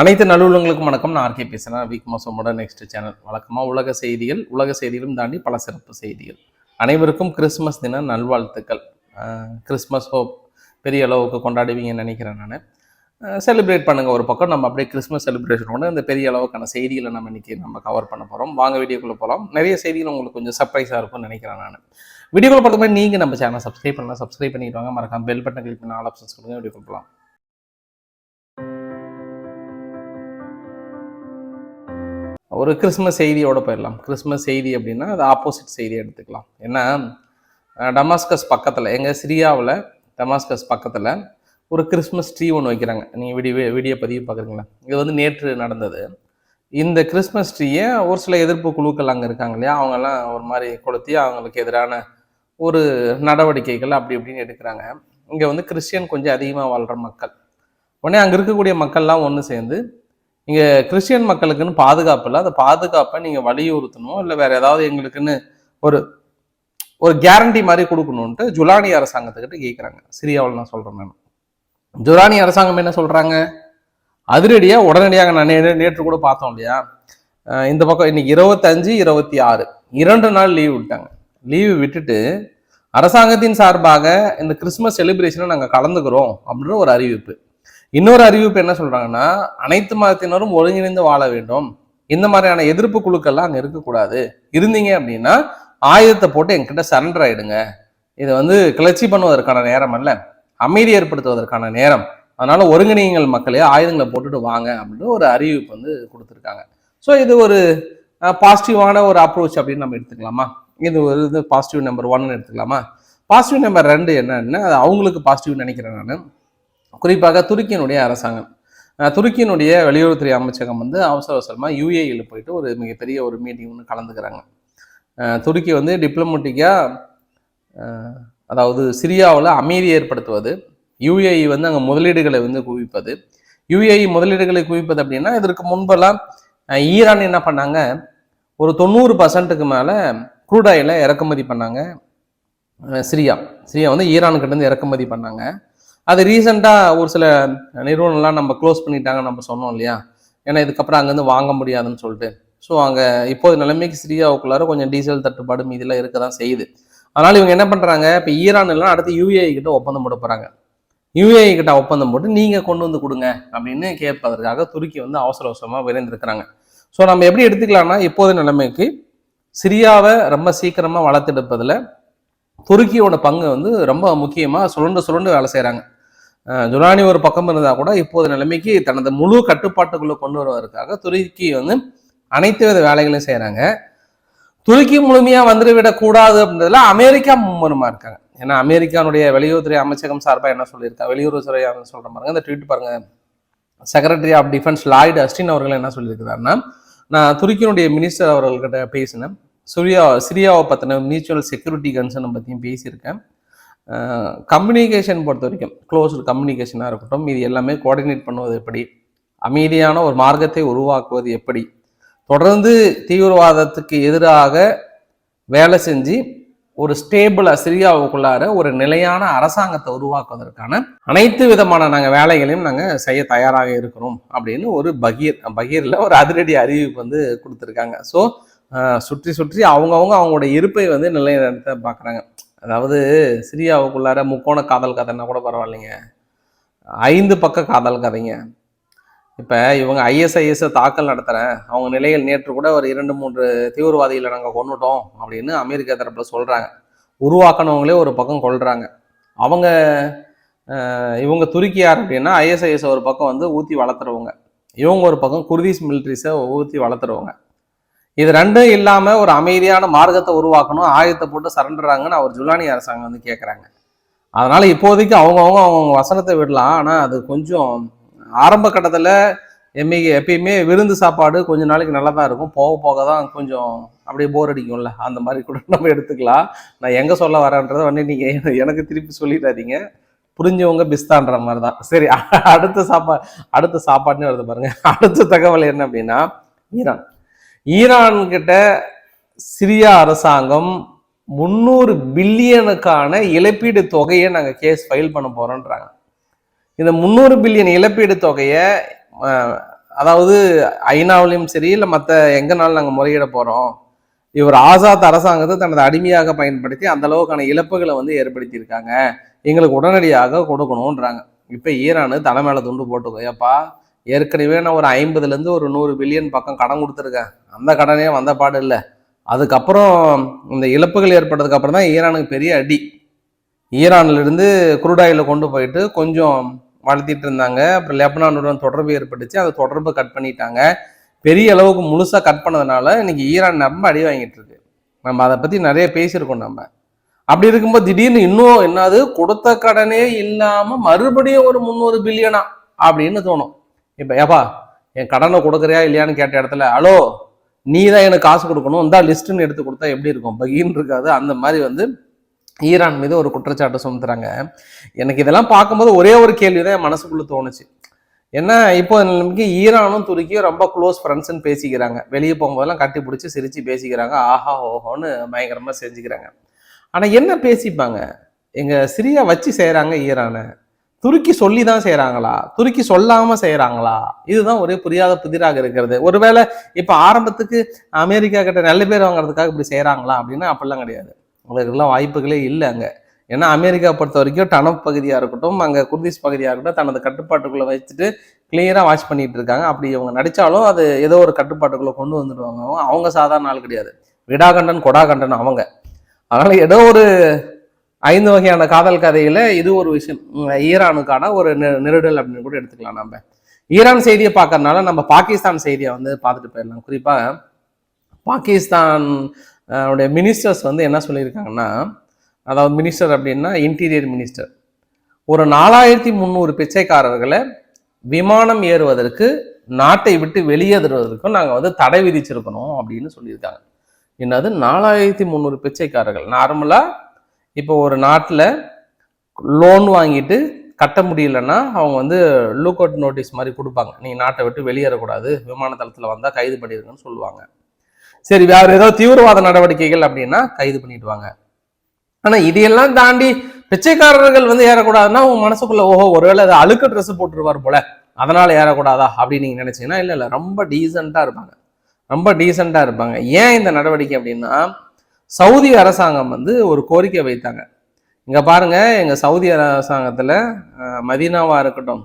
அனைத்து நல்லுள்ளங்களுக்கும் வணக்கம். நான் ஆர்கே பேசுகிறேன் வீக் மாசமோட நெக்ஸ்ட் சேனல் வழக்கமாக உலக செய்திகள் உலக செய்திகளும் தாண்டி பல சிறப்பு செய்திகள். அனைவருக்கும் கிறிஸ்மஸ் தின நல்வாழ்த்துக்கள். கிறிஸ்மஸ் ஹோப் பெரிய அளவுக்கு கொண்டாடுவீங்கன்னு நினைக்கிறேன் நான். செலிப்ரேட் பண்ணுங்கள் ஒரு பக்கம். நம்ம அப்படியே கிறிஸ்மஸ் செலிப்ரேஷனோட இந்த பெரிய அளவுக்கான செய்திகளை நம்ம இன்னைக்கு நம்ம கவர் பண்ண போகிறோம் வாங்க வீடியோக்குள்ளே போகலாம் நிறைய செய்திகள் உங்களுக்கு கொஞ்சம் சர்ப்ரைஸாக இருக்கும்னு நினைக்கிறேன் நான். வீடியோக்குள்ள பார்த்த நீங்கள் நம்ம சேனல் சப்ஸ்கிரைப் பண்ணலாம் சப்ஸ்கிரைப் பண்ணிட்டு வாங்க. மறக்காம பெல் பட்டன் கிளிக் பண்ணி ஆல் ஆப்ஷன்ஸ் கொடுங்க. வீடியோ போகலாம் ஒரு கிறிஸ்மஸ் செய்தியோட போயிடலாம். கிறிஸ்மஸ் செய்தி அப்படின்னா அது ஆப்போசிட் செய்தி எடுத்துக்கலாம். ஏன்னா டமாஸ்கஸ் பக்கத்தில் எங்கள் சிரியாவில் டமாஸ்கஸ் பக்கத்தில் ஒரு கிறிஸ்மஸ் ட்ரீ ஒன்று வைக்கிறாங்க. நீங்கள் வீடியோ வீடியோ பதிவு பார்க்குறீங்களா? இது வந்து நேற்று நடந்தது. இந்த கிறிஸ்மஸ் ட்ரீயை ஒரு சில எதிர்ப்பு குழுக்கள் அங்கே இருக்காங்க இல்லையா? அவங்கெல்லாம் ஒரு மாதிரி கொளுத்தி அவங்களுக்கு எதிரான ஒரு நடவடிக்கைகள் அப்படி இப்படின்னு எடுக்கிறாங்க. இங்கே வந்து கிறிஸ்டியன் கொஞ்சம் அதிகமாக வாழ்கிற மக்கள். உடனே அங்கே இருக்கக்கூடிய மக்கள்லாம் ஒன்று சேர்ந்து இங்கே கிறிஸ்டியன் மக்களுக்குன்னு பாதுகாப்பு இல்லை. அந்த பாதுகாப்பை நீங்கள் வலியுறுத்தணும். இல்லை வேற ஏதாவது எங்களுக்குன்னு ஒரு ஒரு கேரண்டி மாதிரி கொடுக்கணுன்ட்டு ஜுலானி அரசாங்கத்துக்கிட்ட கேட்குறாங்க சிரியாவில் நான் சொல்கிறேன் நான். ஜுலானி அரசாங்கம் என்ன சொல்கிறாங்க அதிரடியாக உடனடியாக நான் நேற்று கூட பார்த்தோம் இல்லையா? இந்த பக்கம் இன்னைக்கு இருபத்தஞ்சு இருபத்தி ஆறு இரண்டு நாள் லீவ் விட்டாங்க. லீவு விட்டுட்டு அரசாங்கத்தின் சார்பாக இந்த கிறிஸ்மஸ் செலிப்ரேஷனை நாங்கள் கலந்துக்கிறோம் அப்படின்ற ஒரு அறிவிப்பு. இன்னொரு அறிவிப்பு என்ன சொல்றாங்கன்னா அனைத்து மதத்தினரும் ஒருங்கிணைந்து வாழ வேண்டும். இந்த மாதிரியான எதிர்ப்பு குழுக்கள்லாம் அங்கே இருக்கக்கூடாது. இருந்தீங்க அப்படின்னா ஆயுதத்தை போட்டு என்கிட்ட சரண்டர் ஆயிடுங்க. இதை வந்து கிளர்ச்சி பண்ணுவதற்கான நேரம் அல்ல. அமைதி ஏற்படுத்துவதற்கான நேரம். அதனால ஒருங்கிணைங்கள் மக்களே ஆயுதங்களை போட்டுட்டு வாங்க அப்படின்னு ஒரு அறிவிப்பு வந்து கொடுத்துருக்காங்க. ஸோ இது ஒரு பாசிட்டிவான ஒரு அப்ரோச் அப்படின்னு நம்ம எடுத்துக்கலாமா? இது ஒரு இது பாசிட்டிவ் நம்பர் ஒன்னு எடுத்துக்கலாமா? பாசிட்டிவ் நம்பர் ரெண்டு என்னன்னா அது அவங்களுக்கு பாசிட்டிவ் நினைக்கிறேன் நான். குறிப்பாக துருக்கியினுடைய அரசாங்கம். துருக்கியினுடைய வெளியுறவுத்துறை அமைச்சகம் வந்து அவசர அவசரமாக யூஏஇயில் போயிட்டு ஒரு மிகப்பெரிய ஒரு மீட்டிங் ஒன்று கலந்துக்கிறாங்க. துருக்கி வந்து டிப்ளமேட்டிக்காக அதாவது சிரியாவில் அமைதி ஏற்படுத்துவது யூஏஇ வந்து அங்கே முதலீடுகளை வந்து குவிப்பது. யூஏஇ முதலீடுகளை குவிப்பது அப்படின்னா இதற்கு முன்பெல்லாம் ஈரான் என்ன பண்ணாங்க? ஒரு தொண்ணூறு பர்சன்ட்டுக்கு மேலே குரூட் ஆயிலை இறக்குமதி பண்ணாங்க சிரியா. சிரியா வந்து ஈரான்கிட்ட இருந்து இறக்குமதி பண்ணாங்க. அது ரீசெண்டாக ஒரு சில நிறுவனம்லாம் நம்ம க்ளோஸ் பண்ணிட்டாங்க நம்ம சொன்னோம் இல்லையா? ஏன்னா இதுக்கப்புறம் அங்கேருந்து வாங்க முடியாதுன்னு சொல்லிட்டு. ஸோ அங்கே இப்போது நிலைமைக்கு சிரியாவுக்குள்ளார கொஞ்சம் டீசல் தட்டுப்பாடு மீதிலாம் இருக்க தான் செய்யுது. அதனால் இவங்க என்ன பண்ணுறாங்க இப்போ ஈரான் எல்லாம் அடுத்து யூஏஇ கிட்ட ஒப்பந்தம் போட போகிறாங்க யூஏஇ கிட்ட ஒப்பந்தம் போட்டு நீங்கள் கொண்டு வந்து கொடுங்க அப்படின்னு கேட்பதற்காக துருக்கி வந்து அவசர அவசரமாக விரைந்திருக்கிறாங்க. ஸோ நம்ம எப்படி எடுத்துக்கலாம்னா இப்போது நிலைமைக்கு சிரியாவை ரொம்ப சீக்கிரமாக வளர்த்தெடுப்பதில் துருக்கியோட பங்கு வந்து ரொம்ப முக்கியமாக சுழண்டு சுழண்டு வேலை செய்கிறாங்க ஜுலானி ஒரு பக்கம் இருந்தால் கூட இப்போது நிலைமைக்கு தனது முழு கட்டுப்பாட்டுக்குள்ளே கொண்டு வருவதற்காக துருக்கி வந்து அனைத்து வித வேலைகளையும் செய்கிறாங்க துருக்கி முழுமையாக வந்துவிடக்கூடாது அப்படின்றதுல அமெரிக்கா மும்முரமாக இருக்காங்க. ஏன்னா அமெரிக்கானுடைய வெளியுறவுத்துறை அமைச்சகம் சார்பாக என்ன சொல்லியிருக்கா? வெளியுறவுத்துறை அமைச்சர் சொல்கிற பாருங்க. இந்த ட்வீட் பாருங்க. Secretary of defence Lloyd Austin அவர்கள் என்ன சொல்லியிருக்கிறாருன்னா நான் துருக்கியினுடைய மினிஸ்டர் அவர்கள்கிட்ட பேசினேன். சிரியா சிரியாவை பற்றின மியூச்சுவல் செக்யூரிட்டி கன்சர்னை பற்றியும் பேசியிருக்கேன். கம்யூனிகேஷன் பொறுத்த வரைக்கும் க்ளோஸ்டு கம்யூனிகேஷனாக இருக்கட்டும் இது எல்லாமே கோஆர்டினேட் பண்ணுவது எப்படி அமைதியான ஒரு மார்க்கத்தை உருவாக்குவது எப்படி தொடர்ந்து தீவிரவாதத்துக்கு எதிராக வேலை செஞ்சு ஒரு ஸ்டேபிளாக சிரியாவுக்குள்ளார ஒரு நிலையான அரசாங்கத்தை உருவாக்குவதற்கான அனைத்து விதமான நாங்கள் வேலைகளையும் நாங்கள் செய்ய தயாராக இருக்கிறோம் அப்படின்னு ஒரு பகீர் பகீரில் ஒரு அதிரடி அறிவிப்பு வந்து கொடுத்துருக்காங்க. ஸோ சுற்றி சுற்றி அவங்கவுங்க அவங்களோட இருப்பை வந்து நிலைநிறுத்த பார்க்குறாங்க. அதாவது சிரியாவுக்குள்ளார முக்கோண காதல் கதைன்னா கூட பரவாயில்லைங்க. ஐந்து பக்க காதல் கதைங்க. இப்போ இவங்க ஐஎஸ்ஐஎஸ் தாக்கல் நடத்துகிறேன் அவங்க நிலையில் நேற்று கூட ஒரு இரண்டு மூன்று தீவிரவாதிகளை நாங்கள் கொண்டுட்டோம் அப்படின்னு அமெரிக்கா தரப்பில் சொல்கிறாங்க உருவாக்கினவங்களே ஒரு பக்கம் கொள்கிறாங்க அவங்க இவங்க துருக்கி யார் அப்படின்னா ஐஎஸ்ஐஎஸ் ஒரு பக்கம் வந்து ஊற்றி வளர்த்துறவங்க. இவங்க ஒரு பக்கம் குர்தீஸ் மிலிட்ரிஸை ஊற்றி வளர்த்துறவங்க. இது ரெண்டும் இல்லாமல் ஒரு அமைதியான மார்க்கத்தை உருவாக்கணும் ஆயுதத்தை போட்டு சரண்டராங்கன்னு அவர் ஜுலானி அரசாங்கம் வந்து கேட்குறாங்க அதனால் இப்போதைக்கு அவங்கவுங்க அவங்கவுங்க வசனத்தை விடலாம். ஆனால் அது கொஞ்சம் ஆரம்ப கட்டத்தில் எம்மி எப்பயுமே விருந்து சாப்பாடு கொஞ்ச நாளைக்கு நல்லா தான் இருக்கும். போக போக தான் கொஞ்சம் அப்படியே போர் அடிக்கும்ல. அந்த மாதிரி கூட நம்ம எடுத்துக்கலாம். நான் எங்கே சொல்ல வரேன்றதை வந்து நீங்கள் எனக்கு திருப்பி சொல்லிடாதீங்க. புரிஞ்சவங்க பிஸ்தான்ற மாதிரி தான். சரி அடுத்த சாப்பாடு அடுத்த சாப்பாடுன்னு வருது பாருங்க. அடுத்த தகவல் என்ன அப்படின்னா ஈரான். ஈரான்கிட்ட சிரியா அரசாங்கம் முந்நூறு பில்லியனுக்கான இழப்பீடு தொகையை நாங்கள் கேஸ் ஃபைல் பண்ண போகிறோன்றாங்க இந்த முந்நூறு பில்லியன் இழப்பீடு தொகையை அதாவது ஐநாவிலையும் சரி இல்லை மற்ற எங்கனாலும் நாங்கள் முறையிட போகிறோம் இவர் ஆசாத் அரசாங்கத்தை தனது அடிமையாக பயன்படுத்தி அந்த அளவுக்கான இழப்புகளை வந்து ஏற்படுத்தியிருக்காங்க. எங்களுக்கு உடனடியாக கொடுக்கணுன்றாங்க இப்போ ஈரானு தலை மேலே துண்டு போட்டுக்கோ ஏப்பா ஏற்கனவே நான் ஒரு ஐம்பதுலேருந்து ஒரு நூறு பில்லியன் பக்கம் கடன் கொடுத்துருக்கேன். அந்த கடனே வந்த பாடு இல்லை. அதுக்கப்புறம் இந்த இழப்புகள் ஏற்பட்டதுக்கு அப்புறம் தான் ஈரானுக்கு பெரிய அடி. ஈரான்லேருந்து குருடாயில் கொண்டு போயிட்டு கொஞ்சம் வளர்த்திட்டு இருந்தாங்க. அப்புறம் லெபனானுடன் தொடர்பு ஏற்பட்டுச்சு. அந்த தொடர்பு கட் பண்ணிட்டாங்க. பெரிய அளவுக்கு முழுசாக கட் பண்ணதுனால இன்னைக்கு ஈரான் ரொம்ப அடி வாங்கிட்டு இருக்கு. நம்ம அதை பற்றி நிறைய பேசியிருக்கோம் நம்ம. அப்படி இருக்கும்போது திடீர்னு இன்னும் என்னது? கொடுத்த கடனே இல்லாமல் மறுபடியும் ஒரு முந்நூறு பில்லியனா? அப்படின்னு தோணும். இப்போ ஏப்பா என் கடனை கொடுக்குறியா இல்லையான்னு கேட்ட இடத்துல ஹலோ நீ தான் எனக்கு காசு கொடுக்கணும். இந்த லிஸ்ட்டுன்னு எடுத்து கொடுத்தா எப்படி இருக்கும்? பகின்னு இருக்காது. அந்த மாதிரி வந்து ஈரான் மீது ஒரு குற்றச்சாட்டு சுமத்துறாங்க. எனக்கு இதெல்லாம் பார்க்கும்போது ஒரே ஒரு கேள்வி தான் என் மனசுக்குள்ளே தோணுச்சு. என்ன இப்போ நிலைமைக்கு ஈரானும் துருக்கியும் ரொம்ப க்ளோஸ் ஃப்ரெண்ட்ஸ்னு பேசிக்கிறாங்க. வெளியே போகும்போதெல்லாம் கட்டி பிடிச்சி சிரித்து பேசிக்கிறாங்க. ஆஹா ஓஹோன்னு பயங்கரமாக செஞ்சுக்கிறாங்க. ஆனால் என்ன பேசிப்பாங்க? எங்கள் சிரியா வச்சு செய்கிறாங்க ஈரானை. துருக்கி சொல்லி தான் செய்கிறாங்களா துருக்கி சொல்லாமல் செய்கிறாங்களா இதுதான் ஒரே புரியாத புதிராக இருக்கிறது. ஒருவேளை இப்போ ஆரம்பத்துக்கு அமெரிக்கா கிட்ட நல்ல பேர் வாங்குறதுக்காக இப்படி செய்கிறாங்களா அப்படின்னா அப்படிலாம் கிடையாது. உங்களுக்கெல்லாம் வாய்ப்புகளே இல்லை அங்கே. ஏன்னா அமெரிக்கா பொறுத்த வரைக்கும் டனப் பகுதியாக இருக்கட்டும் அங்கே குர்திஸ் பகுதியாக இருக்கட்டும் தனது கட்டுப்பாட்டுக்குள்ளே வச்சுட்டு கிளியராக வாட்ச் பண்ணிட்டு இருக்காங்க. அப்படி இவங்க நடித்தாலும் அது ஏதோ ஒரு கட்டுப்பாட்டுக்குள்ளே கொண்டு வந்துடுவாங்க. அவங்க சாதாரண ஆள் கிடையாது. விடாகண்டன் கொடாகண்டன் அவங்க. அதனால் ஏதோ ஒரு ஐந்து வகையான காதல் கதையில இது ஒரு விஷயம். ஈரானுக்கான ஒரு நெ- நெருடல் அப்படின்னு கூட எடுத்துக்கலாம் நம்ம. ஈரான் செய்தியை பார்க்கறதுனால நம்ம பாகிஸ்தான் செய்தியை வந்து பார்த்துட்டு போயிடலாம். குறிப்பாக பாகிஸ்தான் உடைய மினிஸ்டர்ஸ் வந்து என்ன சொல்லியிருக்காங்கன்னா அதாவது மினிஸ்டர் அப்படின்னா இன்டீரியர் மினிஸ்டர் ஒரு நாலாயிரத்தி முந்நூறு பிச்சைக்காரர்களை விமானம் ஏறுவதற்கு நாட்டை விட்டு வெளியேறுவதற்கும் நாங்கள் வந்து தடை விதிச்சிருக்கணும் அப்படின்னு சொல்லியிருக்காங்க. என்னது? நாலாயிரத்தி முந்நூறு பிச்சைக்காரர்கள். நார்மலாக இப்போ ஒரு நாட்டில் லோன் வாங்கிட்டு கட்ட முடியலன்னா அவங்க வந்து லூக் அவுட் நோட்டீஸ் மாதிரி கொடுப்பாங்க. நீங்கள் நாட்டை விட்டு வெளியேறக்கூடாது விமான தளத்தில் வந்தால் கைது பண்ணிடுங்கன்னு சொல்லுவாங்க. சரி வேறு ஏதோ தீவிரவாத நடவடிக்கைகள் அப்படின்னா கைது பண்ணிடுவாங்க. ஆனால் இதையெல்லாம் தாண்டி பிச்சைக்காரர்கள் வந்து ஏறக்கூடாதுன்னா உங்க மனசுக்குள்ள ஓஹோ ஒருவேளை அது அழுக்கு ட்ரெஸ் போட்டுருவார் போல அதனால ஏறக்கூடாதா அப்படின்னு நீங்க நினைச்சீங்கன்னா இல்லை இல்லை ரொம்ப டீசெண்டாக இருப்பாங்க. ரொம்ப டீசெண்டாக இருப்பாங்க. ஏன் இந்த நடவடிக்கை அப்படின்னா சவுதி அரசாங்கம் வந்து ஒரு கோரிக்கை வைத்தாங்க. இங்கே பாருங்க எங்கள் சவுதி அரசாங்கத்தில் மதீனாவாக இருக்கட்டும்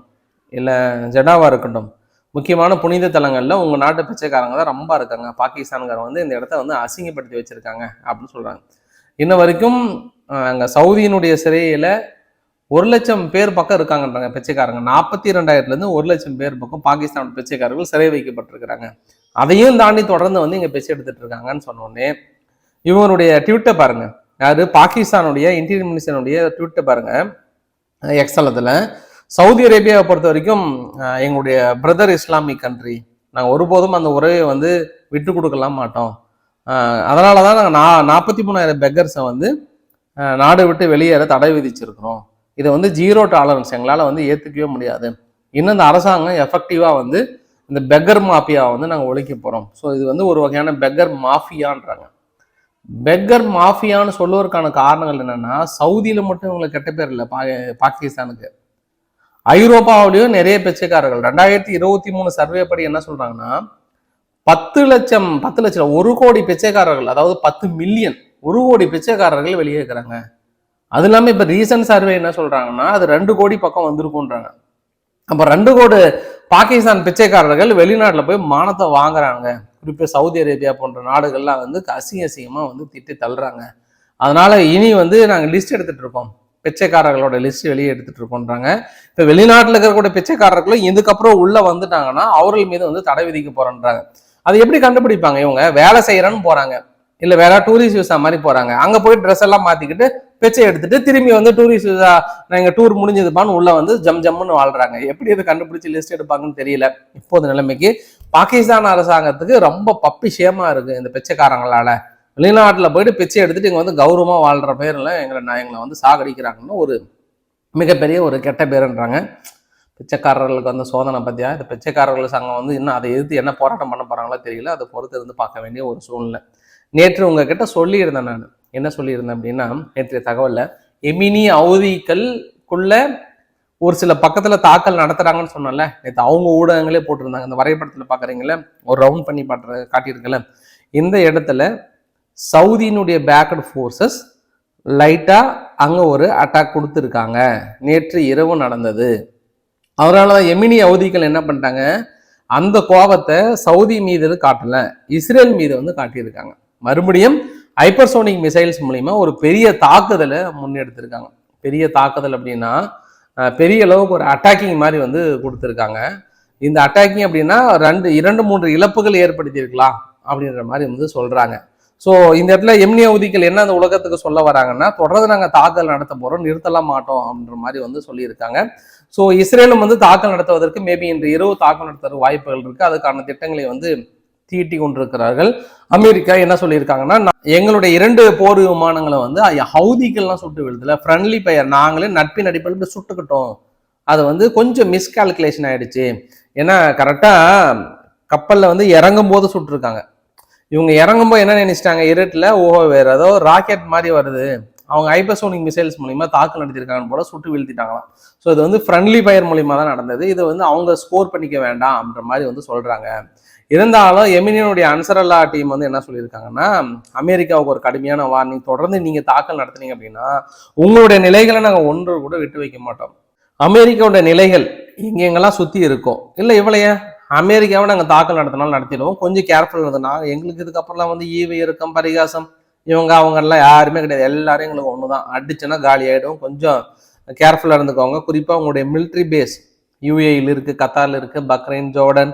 இல்லை ஜெடாவாக இருக்கட்டும் முக்கியமான புனித தலங்களில் உங்கள் நாட்டு பிச்சைக்காரங்க தான் ரொம்ப இருக்காங்க. பாகிஸ்தான்காரங்க வந்து இந்த இடத்த வந்து அசிங்கப்படுத்தி வச்சுருக்காங்க அப்படின்னு சொல்கிறாங்க இன்ன வரைக்கும் அங்கே சவுதியினுடைய சிறையில் ஒரு லட்சம் பேர் பக்கம் இருக்காங்கன்றாங்க பிச்சைக்காரங்க. நாற்பத்தி ரெண்டாயிரத்துலேருந்து ஒரு லட்சம் பேர் பக்கம் பாகிஸ்தான் பிச்சைக்காரர்கள் சிறை வைக்கப்பட்டிருக்கிறாங்க. அதையும் தாண்டி தொடர்ந்து வந்து இங்கே பிச்சை எடுத்துகிட்டு இருக்காங்கன்னு சொன்னோடனே இவங்களுடைய ட்விட்டை பாருங்க. யாரு பாகிஸ்தானுடைய இன்டீரியர் மினிஸ்டருடைய ட்விட்டை பாருங்க. எக்ஸலத்தில் சவுதி அரேபியாவை பொறுத்த வரைக்கும் எங்களுடைய பிரதர் இஸ்லாமிக் கண்ட்ரி நாங்கள் ஒருபோதும் அந்த உறவை வந்து விட்டு கொடுக்கலாம் மாட்டோம். அதனால தான் நாங்கள் நா நாற்பத்தி மூணாயிரம் பெக்கர்ஸை வந்து நாடு விட்டு வெளியேற தடை விதிச்சிருக்கிறோம். இதை வந்து ஜீரோ டாலரன்ஸ் எங்களால் வந்து ஏற்றுக்கவே முடியாது. இன்னும் இந்த அரசாங்கம் எஃபெக்டிவாக வந்து இந்த பெக்கர் மாஃபியாவை வந்து நாங்கள் ஒழிக்க போகிறோம் ஸோ இது வந்து ஒரு வகையான பெக்கர் மாஃபியான்றாங்க பெக்கர் மாஃபியான்னு சொல்லுவதற்கான காரணங்கள் என்னன்னா சவுதியில மட்டும் இவங்களுக்கு கெட்ட பேர் இல்லை பா பாகிஸ்தானுக்கு. ஐரோப்பாவிலையும் நிறைய பிச்சைக்காரர்கள். ரெண்டாயிரத்தி இருபத்தி மூணு சர்வே படி என்ன சொல்றாங்கன்னா பத்து லட்சம் பத்து லட்சம் ஒரு கோடி பிச்சைக்காரர்கள் அதாவது பத்து மில்லியன் ஒரு கோடி பிச்சைக்காரர்கள் வெளியே இருக்கிறாங்க. அது இல்லாமல் இப்போ ரீசன்ட் சர்வே என்ன சொல்றாங்கன்னா அது ரெண்டு கோடி பக்கம் வந்திருக்குன்றாங்க. அப்போ ரெண்டு கோடி பாகிஸ்தான் பிச்சைக்காரர்கள் வெளிநாட்டில் போய் மானத்தை வாங்குறாங்க. குறிப்பாக சவுதி அரேபியா போன்ற நாடுகள்லாம் வந்து அசிங்க அசிங்கமாக வந்து திட்டி தள்ளுறாங்க. அதனால இனி வந்து நாங்கள் லிஸ்ட் எடுத்துகிட்டு இருக்கோம். பிச்சைக்காரர்களோட லிஸ்ட் வெளியே எடுத்துட்டு இருக்கோன்றாங்க இப்போ வெளிநாட்டில் இருக்கக்கூடிய பிச்சைக்காரர்களும் இதுக்கப்புறம் உள்ளே வந்துட்டாங்கன்னா அவர்கள் மீது வந்து தடை விதிக்க போறேன்றாங்க. அது எப்படி கண்டுபிடிப்பாங்க இவங்க? வேலை செய்கிறேன்னு போறாங்க. இல்லை வேற டூரிஸ்ட் விசா மாதிரி போறாங்க. அங்கே போய் ட்ரெஸ் எல்லாம் மாற்றிக்கிட்டு பிச்சை எடுத்துட்டு திரும்பி வந்து டூரிஸ்ட் விசா டூர் முடிஞ்சதுப்பான்னு உள்ள வந்து ஜம் ஜம்முன்னு வாழ்றாங்க. எப்படி இதை கண்டுபிடிச்சி லிஸ்ட் எடுப்பாங்கன்னு தெரியல. இப்போது நிலைமைக்கு பாகிஸ்தான் அரசாங்கத்துக்கு ரொம்ப பப்பி ஷேமா இருக்கு இந்த பிச்சைக்காரங்களால. வெளிநாட்டில் போயிட்டு பிச்சை எடுத்துட்டு இங்கே வந்து கௌரவமாக வாழ்கிற பேரில் எங்களை நான் எங்களை வந்து சாகடிக்கிறாங்கன்னு ஒரு மிகப்பெரிய ஒரு கெட்ட பேருன்றாங்க. பிச்சைக்காரர்களுக்கு வந்து சோதனை பற்றியா இந்த பிச்சைக்காரர்கள் சங்கம் வந்து இன்னும் அதை எதிர்த்து என்ன போராட்டம் பண்ண போகிறாங்களோ தெரியல. அதை பொறுத்து இருந்து பார்க்க வேண்டிய ஒரு சூழ்நிலை. நேற்று உங்ககிட்ட சொல்லியிருந்தேன் நான். என்ன சொல்லியிருந்தேன் அப்படின்னா நேற்றைய தகவலில் எமினி அவதிகளுக்குள்ள ஒரு சில பக்கத்தில் தாக்கல் நடத்துகிறாங்கன்னு சொன்னல நேற்று அவங்க ஊடகங்களே போட்டிருந்தாங்க. அந்த வரைபடத்தில் பார்க்குறீங்களே ஒரு ரவுண்ட் பண்ணி பாட்டுற காட்டியிருக்கல இந்த இடத்துல சவுதியினுடைய பேக்கட் ஃபோர்ஸஸ் லைட்டாக அங்கே ஒரு அட்டாக் கொடுத்துருக்காங்க. நேற்று இரவு நடந்தது. அதனால தான் எமினி அவதிகள் என்ன பண்ணிட்டாங்க? அந்த கோபத்தை சவுதி மீது காட்டலை? இஸ்ரேல் மீது வந்து காட்டியிருக்காங்க. மறுபடியும் ஹைப்பர்சோனிக் மிசைல்ஸ் மூலிமா ஒரு பெரிய தாக்குதலை முன்னெடுத்திருக்காங்க. பெரிய தாக்குதல் அப்படின்னா பெரிய அளவுக்கு ஒரு அட்டாக்கிங் மாதிரி வந்து கொடுத்துருக்காங்க. இந்த அட்டாக்கிங் அப்படின்னா ரெண்டு இரண்டு மூன்று இழப்புகள் ஏற்படுத்தியிருக்கலாம் அப்படின்ற மாதிரி வந்து சொல்கிறாங்க ஸோ இந்த இடத்துல எம்னி உதிகள் என்ன அந்த உலகத்துக்கு சொல்ல வராங்கன்னா தொடர்ந்து நாங்கள் தாக்கல் நடத்த போகிறோம் நிறுத்தலாம் மாட்டோம் அப்படின்ற மாதிரி வந்து சொல்லியிருக்காங்க. ஸோ இஸ்ரேலும் வந்து தாக்கல் நடத்துவதற்கு மேபி இன்று இரவு தாக்கல் நடத்துகிற வாய்ப்புகள் இருக்குது அதுக்கான திட்டங்களை வந்து தீட்டி கொண்டிருக்கிறார்கள். அமெரிக்கா என்ன சொல்லியிருக்காங்கன்னா எங்களுடைய இரண்டு போர் விமானங்களை வந்து ஹவுதிகள்லாம் சுட்டு விழுதுல ஃப்ரெண்ட்லி பெயர் நாங்களே நட்பின் அடிப்படையில் சுட்டுக்கிட்டோம். அது வந்து கொஞ்சம் மிஸ்கால்குலேஷன் ஆயிடுச்சு. ஏன்னா கரெக்டாக கப்பலில் வந்து இறங்கும் போது சுட்டுருக்காங்க. இவங்க இறங்கும்போது என்ன நினைச்சிட்டாங்க? இருட்டில் ஓஹோ வேறு ஏதோ ராக்கெட் மாதிரி வருது. அவங்க ஹைப்பர்சோனிக் மிசைல்ஸ் மூலிமா தாக்கு நடத்திருக்காங்க போல சுட்டு வீழ்த்திட்டாங்களாம். ஸோ இது வந்து ஃப்ரெண்ட்லி பயர் மூலிமா தான் நடந்தது. இது வந்து அவங்க ஸ்கோர் பண்ணிக்க வேண்டாம் அப்படின்ற மாதிரி வந்து சொல்கிறாங்க இருந்தாலும் எமினியனுடைய அன்சரல்லா டீம் வந்து என்ன சொல்லியிருக்காங்கன்னா அமெரிக்காவுக்கு ஒரு கடுமையான வார்னிங் தொடர்ந்து நீங்கள் தாக்கல் நடத்துனீங்க அப்படின்னா உங்களுடைய நிலைகளை நாங்கள் ஒன்று கூட விட்டு வைக்க மாட்டோம். அமெரிக்காவோட நிலைகள் எங்கெங்கெல்லாம் சுற்றி இருக்கும் இல்லை இவ்வளையே அமெரிக்காவை நாங்கள் தாக்கல் நடத்தினாலும் நடத்திடுவோம். கொஞ்சம் கேர்ஃபுல் இருந்ததுன்னா எங்களுக்கு இதுக்கப்புறம்லாம் வந்து ஈவி இருக்கும் பரிகாசம் இவங்க அவங்கெல்லாம் யாருமே கிடையாது. எல்லாரும் எங்களுக்கு ஒன்று தான் அடிச்சுன்னா காலி ஆகிடும் கொஞ்சம் கேர்ஃபுல்லாக இருந்துக்கோங்க. குறிப்பாக உங்களுடைய மிலிட்ரி பேஸ் யூஏயில் இருக்குது கத்தாரில் இருக்குது Bahrain Jordan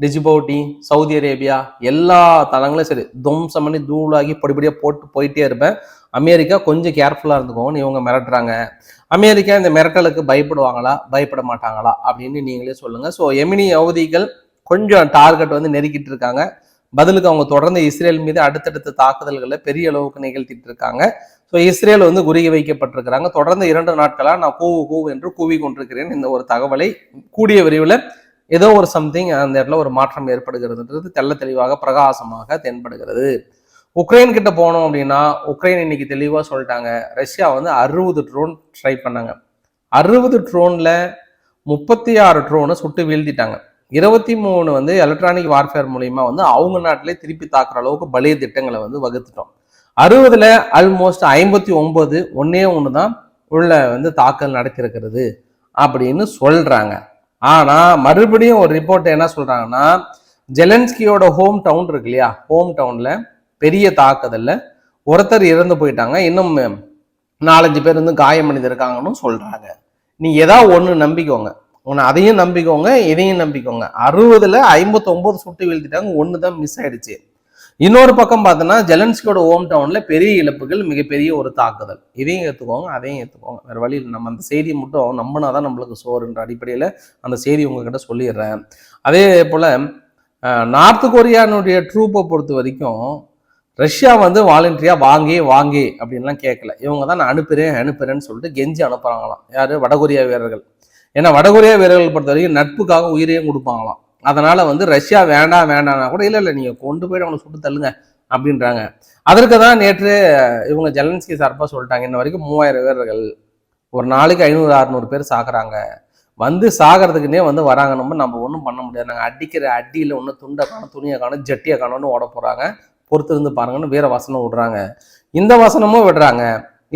Djibouti Saudi Arabia எல்லா தளங்களும் சரி துவம்சம் பண்ணி தூளாகி படிப்படியாக போட்டு போயிட்டே இருப்பேன். அமெரிக்கா கொஞ்சம் கேர்ஃபுல்லாக இருந்துக்கோங்கன்னு இவங்க மிரட்டுறாங்க. அமெரிக்கா இந்த மிரட்டலுக்கு பயப்படுவாங்களா? பயப்பட மாட்டாங்களா? அப்படின்னு நீங்களே சொல்லுங்கள் ஸோ எமினி அவதிகள் கொஞ்சம் டார்கெட் வந்து நெருக்கிட்டு இருக்காங்க. பதிலுக்கு அவங்க தொடர்ந்து இஸ்ரேல் மீது அடுத்தடுத்த தாக்குதல்களை பெரிய அளவுக்கு நிகழ்த்திட்டு இருக்காங்க. ஸோ இஸ்ரேல் வந்து குறி வைக்கப்பட்டிருக்கிறாங்க. தொடர்ந்து இரண்டு நாட்களாக நான் கூவு கூவு என்று கூவி கொண்டிருக்கிறேன் இந்த ஒரு தகவலை கூடிய விரைவில் ஏதோ ஒரு சம்திங் அந்த இடத்துல ஒரு மாற்றம் ஏற்படுகிறதுன்றது தெள்ள தெளிவாக பிரகாசமாக தென்படுகிறது. உக்ரைன் கிட்ட போனோம் அப்படின்னா உக்ரைன் இன்னைக்கு தெளிவாக சொல்லிட்டாங்க. ரஷ்யா வந்து அறுபது ட்ரோன் ட்ரை பண்ணாங்க. அறுபது ட்ரோனில் முப்பத்தி ஆறு ட்ரோனை சுட்டு வீழ்த்திட்டாங்க. இருபத்தி மூணு வந்து எலக்ட்ரானிக் வார்ஃபேர் மூலியமா வந்து அவங்க நாட்டிலே திருப்பி தாக்குற அளவுக்கு பலிய திட்டங்களை வந்து வகுத்துட்டோம். அறுபதுல ஆல்மோஸ்ட் ஐம்பத்தி ஒன்பது ஒன்னே ஒன்று தான் உள்ள வந்து தாக்கல் நடத்திருக்கிறது அப்படின்னு சொல்றாங்க. ஆனால் மறுபடியும் ஒரு ரிப்போர்ட் என்ன சொல்கிறாங்கன்னா ஜெலன்ஸ்கியோட ஹோம் டவுன் இருக்கு இல்லையா? ஹோம் டவுனில் பெரிய தாக்குதலில் ஒருத்தர் இறந்து போயிட்டாங்க. இன்னும் நாலஞ்சு பேர் வந்து காயமடைந்திருக்காங்கன்னு சொல்கிறாங்க நீ ஏதாவது ஒன்று நம்பிக்கோங்க. உன்னை அதையும் நம்பிக்கோங்க இதையும் நம்பிக்கோங்க. அறுபதில் ஐம்பத்தொம்போது சுட்டு வீழ்த்திட்டாங்க ஒன்று தான் மிஸ் ஆயிடுச்சு. இன்னொரு பக்கம் பார்த்தோன்னா ஜெலன்ஸ்கியோட ஹோம் டவுனில் பெரிய இழப்புகள் மிகப்பெரிய ஒரு தாக்குதல். இதையும் ஏற்றுக்கோங்க அதையும் ஏற்றுக்கோங்க வேறு வழியில் நம்ம அந்த செய்தியை மட்டும் நம்பினா தான் நம்மளுக்கு சோறுன்ற அடிப்படையில் அந்த செய்தி உங்ககிட்ட சொல்லிடுறேன். அதே போல் நார்த் கொரியானுடைய ட்ரூப்பை பொறுத்த வரைக்கும் ரஷ்யா வந்து வாலண்டரியாக வாங்கி வாங்கி அப்படின்லாம் கேட்கல இவங்க தான் நான் அனுப்புறேன் அனுப்புறேன்னு சொல்லிட்டு கெஞ்சி அனுப்புகிறாங்களாம் யார்? வடகொரியா வீரர்கள். ஏன்னா வடகொரியா வீரர்கள் பொறுத்த வரைக்கும் நட்புக்காக உயிரையும் கொடுப்பாங்களாம். அதனால் வந்து ரஷ்யா வேண்டாம் வேண்டாம்னா கூட இல்லை இல்லை நீங்கள் கொண்டு போய் அவங்களை சுட்டு தள்ளுங்க அப்படின்றாங்க. அதற்கு தான் நேற்று இவங்க ஜெலன்ஸ்கி சார்பாக சொல்லிட்டாங்க இன்ன வரைக்கும் மூவாயிரம் வீரர்கள் ஒரு நாளைக்கு ஐநூறு அறுநூறு பேர் சாகுறாங்க. வந்து சாகிறதுக்குன்னே வந்து வராங்க நம்ம நம்ம ஒன்றும் பண்ண முடியாது. நாங்கள் அடிக்கிற அடியில் ஒன்று துண்டை காணும் துணியை காணும் ஜட்டியை காணும்னு ஓட போகிறாங்க பொறுத்து இருந்து பாருங்கன்னு வீர வசனம் விடுறாங்க. இந்த வசனமும் விடுறாங்க.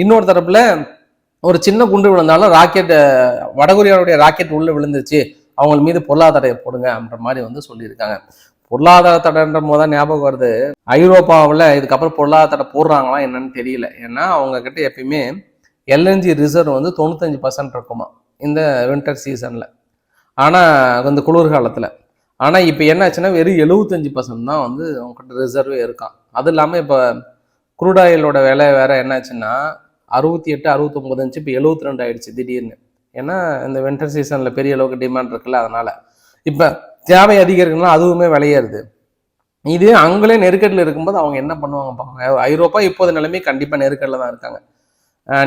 இன்னொரு தரப்பில் ஒரு சின்ன குண்டு விழுந்தாலும் ராக்கெட் வடகொரியாவுடைய ராக்கெட் உள்ளே விழுந்துருச்சு. அவங்க மீது பொருளாதார தடை போடுங்க அப்படின்ற மாதிரி வந்து சொல்லியிருக்காங்க. பொருளாதார தடைன்ற போது தான் ஞாபகம் வருது. ஐரோப்பாவில் இதுக்கப்புறம் பொருளாதார தடை போடுறாங்களா என்னன்னு தெரியல. ஏன்னா அவங்க கிட்ட எப்பயுமே எல்என்ஜி ரிசர்வ் வந்து தொண்ணூத்தஞ்சு பர்சன்ட் இருக்குமா இந்த வின்டர் சீசனில் ஆனால் இந்த குளிர்காலத்தில். ஆனால் இப்போ என்னாச்சுன்னா வெறும் எழுபத்தஞ்சு பர்சன்ட் தான் வந்து அவங்ககிட்ட ரிசர்வே இருக்கான் அது இல்லாமல் இப்போ குரூட் ஆயிலோட விலை வேற என்னாச்சுன்னா அறுபத்தி எட்டு அறுபத்தொம்பது இருந்துச்சு இப்போ எழுபத்தி ரெண்டு ஆயிடுச்சு திடீர்னு. ஏன்னா இந்த வின்டர் சீசனில் பெரிய அளவுக்கு டிமாண்ட் இருக்குல்ல அதனால். இப்போ தேவை அதிகரிக்கணும்னா அதுவுமே விளையாருது இது அவங்களே நெருக்கடியில் இருக்கும்போது அவங்க என்ன பண்ணுவாங்க பார்ப்பாங்க ஐரோப்பா இப்போது நிலைமை கண்டிப்பாக நெருக்கடியில் தான் இருக்காங்க.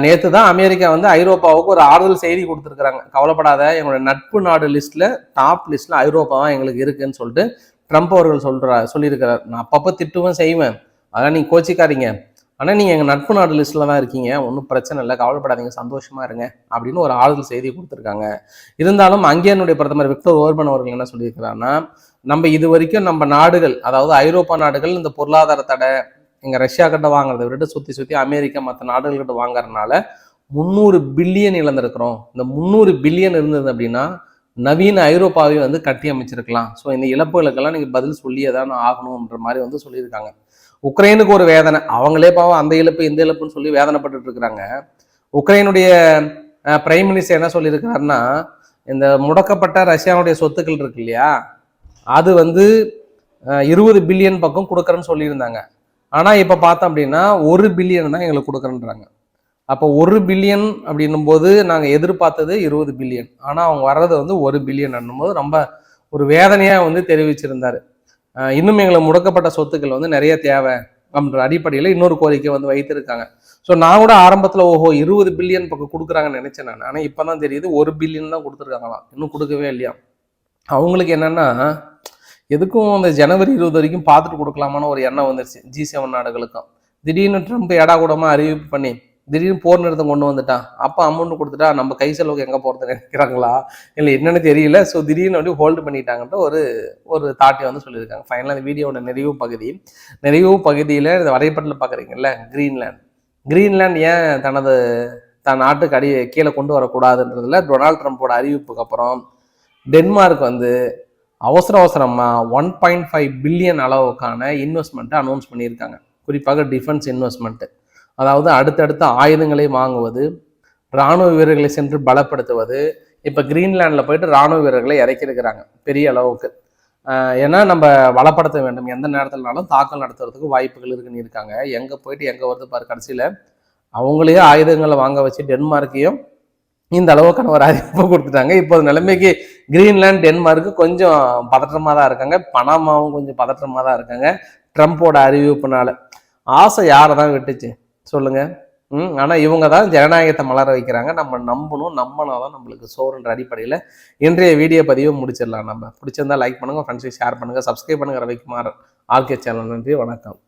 நேற்று தான் அமெரிக்கா வந்து ஐரோப்பாவுக்கு ஒரு ஆறுதல் செய்தி கொடுத்துருக்குறாங்க. கவலைப்படாத எங்களோட நட்பு நாடு லிஸ்ட்டில் டாப் லிஸ்ட்டில் ஐரோப்பா தான் எங்களுக்கு இருக்குன்னு சொல்லிட்டு ட்ரம்ப் அவர்கள் சொல்கிறார் சொல்லியிருக்கிறார். நான் அப்பப்போ திட்டுவேன் செய்வேன். அதெல்லாம் நீங்கள் கோச்சிக்காதீங்க. ஆனால் நீங்கள் எங்கள் நட்பு நாடு லிஸ்ட்டில் தான் இருக்கீங்க. ஒன்றும் பிரச்சனை இல்லை. கவலைப்படாதீங்க. சந்தோஷமாக இருங்க அப்படின்னு ஒரு ஆறுதல் செய்தி கொடுத்துருக்காங்க. இருந்தாலும் அங்கேயனுடைய பிரதமர் விக்டர் ஓர்பன் அவர்கள் என்ன சொல்லியிருக்கிறாருன்னா நம்ம இது வரைக்கும் நம்ம நாடுகள் அதாவது ஐரோப்பா நாடுகள் இந்த பொருளாதார தடை இங்கே ரஷ்யா கிட்ட வாங்குறதை விட்டு சுற்றி சுற்றி அமெரிக்கா மற்ற நாடுகள்கிட்ட வாங்குறதுனால முந்நூறு பில்லியன் இழந்திருக்கிறோம். இந்த முந்நூறு பில்லியன் இருந்தது அப்படின்னா நவீன ஐரோப்பாவை வந்து கட்டி அமைச்சிருக்கலாம். ஸோ இந்த இழப்புகளுக்கெல்லாம் நீங்கள் பதில் சொல்லியே தான் ஆகணுன்ற மாதிரி வந்து சொல்லியிருக்காங்க. உக்ரைனுக்கு ஒரு வேதனை. அவங்களே பாவம் அந்த இழப்பு இந்த இழப்புன்னு சொல்லி வேதனைப்பட்டு இருக்கிறாங்க. உக்ரைனுடைய பிரைம் மினிஸ்டர் என்ன சொல்லியிருக்கிறாருன்னா இந்த முடக்கப்பட்ட ரஷ்யாவுடைய சொத்துக்கள் இருக்கு இல்லையா? அது வந்து இருபது பில்லியன் பக்கம் கொடுக்குறேன்னு சொல்லியிருந்தாங்க. ஆனால் இப்போ பார்த்தோம் அப்படின்னா ஒரு பில்லியன் தான் எங்களுக்கு கொடுக்குறேன்றாங்க. அப்போ ஒரு பில்லியன் அப்படின்னும் போது நாங்கள் எதிர்பார்த்தது இருபது பில்லியன். ஆனால் அவங்க வர்றது வந்து ஒரு பில்லியன் போது ரொம்ப ஒரு வேதனையாக வந்து தெரிவிச்சிருந்தாரு. இன்னும் எங்களை முடக்கப்பட்ட சொத்துக்கள் வந்து நிறைய தேவை அப்படின்ற அடிப்படையில் இன்னொரு கோரிக்கை வந்து வைத்திருக்காங்க. ஸோ நான் கூட ஆரம்பத்தில் ஓஹோ இருபது பில்லியன் பக்கம் கொடுக்குறாங்கன்னு நினச்சேன் நான். ஆனால் இப்போ தான் தெரியுது ஒரு பில்லியன் தான் கொடுத்துருக்காங்களாம். இன்னும் கொடுக்கவே இல்லையா? அவங்களுக்கு என்னன்னா எதுக்கும் அந்த ஜனவரி இருபது வரைக்கும் பார்த்துட்டு கொடுக்கலாமான்னு ஒரு எண்ணம் வந்துருச்சு. ஜி செவன் நாடுகளுக்கும். திடீர்னு ட்ரம்ப் எடா கூடமாக அறிவிப்பு பண்ணி திடீர்னு போர் நிறுத்தம் கொண்டு வந்துட்டான். அப்போ அமௌண்ட் கொடுத்துட்டா நம்ம கை செலவுக்கு எங்கே போகிறது நினைக்கிறாங்களா? இல்லை என்னென்னு தெரியல. ஸோ திடீர்னு வந்து ஹோல்டு பண்ணிட்டாங்கன்ட்டு ஒரு ஒரு தாட்டை வந்து சொல்லியிருக்காங்க. ஃபைனலாக இந்த வீடியோட நிறைவு பகுதி. நிறைவு பகுதியில் இந்த வரைபடத்தில் பார்க்குறீங்கல்ல கிரீன்லேண்ட் கிரீன்லேண்ட் ஏன் தனது தன் நாட்டுக்கு அடி கீழே கொண்டு வரக்கூடாதுன்றதுல டொனால்ட் ட்ரம்ப்போட அறிவிப்புக்கு அப்புறம் டென்மார்க் வந்து அவசர அவசரமாக ஒன் பாயிண்ட் ஃபைவ் பில்லியன் அளவுக்கான இன்வெஸ்ட்மெண்ட்டை அனௌன்ஸ் பண்ணியிருக்காங்க. குறிப்பாக டிஃபென்ஸ் இன்வெஸ்ட்மெண்ட்டு அதாவது அடுத்தடுத்த ஆயுதங்களை வாங்குவது இராணுவ வீரர்களை சென்று பலப்படுத்துவது. இப்போ கிரீன்லாண்டில் போயிட்டு இராணுவ வீரர்களை இறக்கியிருக்கிறாங்க பெரிய அளவுக்கு. ஏன்னா நம்ம வளப்படுத்த வேண்டும். எந்த நேரத்தில்னாலும் தாக்கல் நடத்துறதுக்கு வாய்ப்புகள் இருக்குன்னு இருக்காங்க. எங்கே போயிட்டு எங்கே வருது பாரு கடைசியில். அவங்களே ஆயுதங்களை வாங்க வச்சு டென்மார்க்கையும் இந்த அளவுக்கான ஒரு அறிவிப்பு கொடுத்துட்டாங்க. இப்போ நிலைமைக்கு கிரீன்லாந்து டென்மார்க்கு கொஞ்சம் பதற்றமாக தான் இருக்காங்க. பனாமாவும் கொஞ்சம் பதற்றமாக தான் இருக்காங்க. ட்ரம்ப்போட அறிவிப்புனால. ஆசை யாரை தான் விட்டுச்சு? சொல்லுங்கள் ம் ஆனால் இவங்க தான் ஜனநாயகத்தை மலர வைக்கிறாங்க. நம்ம நம்பணும் நம்பினா தான் நம்மளுக்கு சோறுன்ற அடிப்படையில் இன்றைய வீடியோ பதிவை முடிச்சிடலாம் நம்ம. பிடிச்சிருந்தா லைக் பண்ணுங்கள் ஃப்ரெண்ட்ஸுக்கு ஷேர் பண்ணுங்கள் சப்ஸ்கிரைப் பண்ணுங்கிற ரவிக்குமார் ஆர்கே சேனல் நன்றி வணக்கம்.